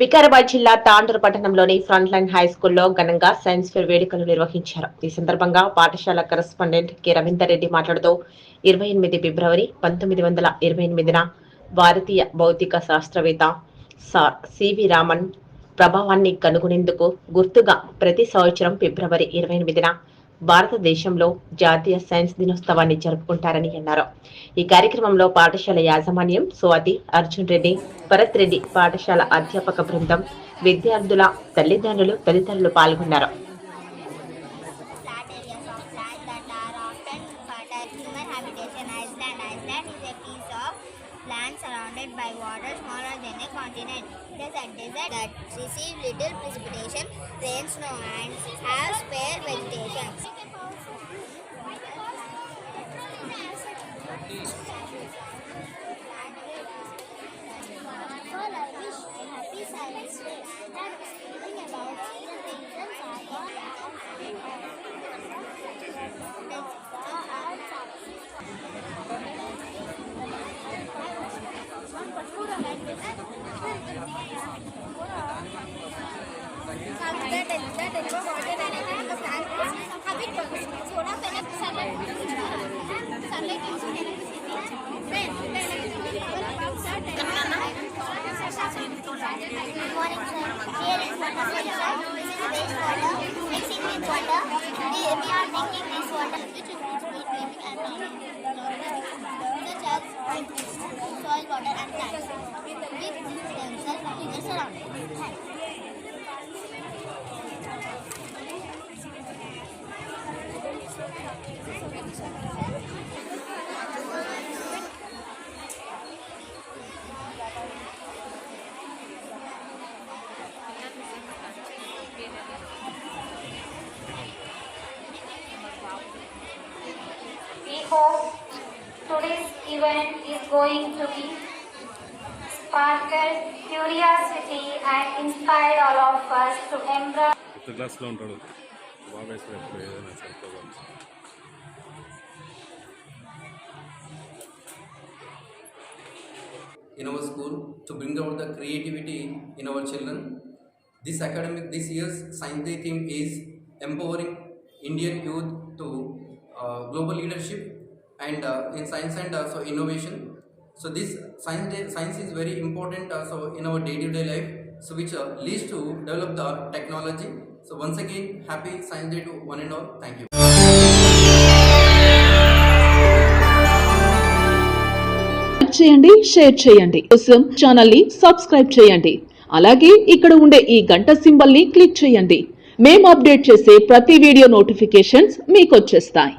వికారాబాద్ జిల్లా తాండూరు పట్టణంలోని front line high స్కూల్లో ఘనంగా సైన్స్ ఫేర్ వేడుకలు నిర్వహించారు. ఈ సందర్భంగా పాఠశాల కరెస్పాండెంట్ కె. రవీందర్ రెడ్డి మాట్లాడుతూ ఇరవై ఎనిమిది ఫిబ్రవరి పంతొమ్మిది వందల ఇరవై ఎనిమిదిన భారతీయ భౌతిక శాస్త్రవేత్త సార్ సివి రామన్ ప్రభావాన్ని కనుగొనేందుకు గుర్తుగా ప్రతి సంవత్సరం ఫిబ్రవరి ఇరవై ఎనిమిదిన భారతదేశంలో జాతీయ సైన్స్ దినోత్సవాన్ని జరుపుకుంటారని అన్నారు. ఈ కార్యక్రమంలో పాఠశాల యాజమాన్యం స్వాతి అర్జున్ రెడ్డి భరత్ రెడ్డి పాఠశాల అధ్యాపక బృందం విద్యార్థుల తల్లిదండ్రులు తదితరులు పాల్గొన్నారు. Surrounded by water smaller than a continent. It is a desert that receives little precipitation, rain, snow, and have spare vegetation. We, are taking this water which is This event is going to be sparked curiosity and inspire all of us to embrace. Glass In our school, to bring out the creativity in our children, this academic this year's science day theme is empowering Indian youth to uh, global leadership and uh, in science and also innovation. So this science day, science is very important also in our day-to-day life. So which uh, leads to develop the technology. So once again, happy Science Day to one and all. Thank you. చేయండి share చేయండి కోసం ఛానల్ని subscribe చేయండి అలాగే ఇక్కడ ఉండే ఈ గంట సింబల్ని క్లిక్ చేయండి మేము అప్డేట్ చేసే ప్రతి వీడియో నోటిఫికేషన్స్ మీకు వచ్చేస్తాయి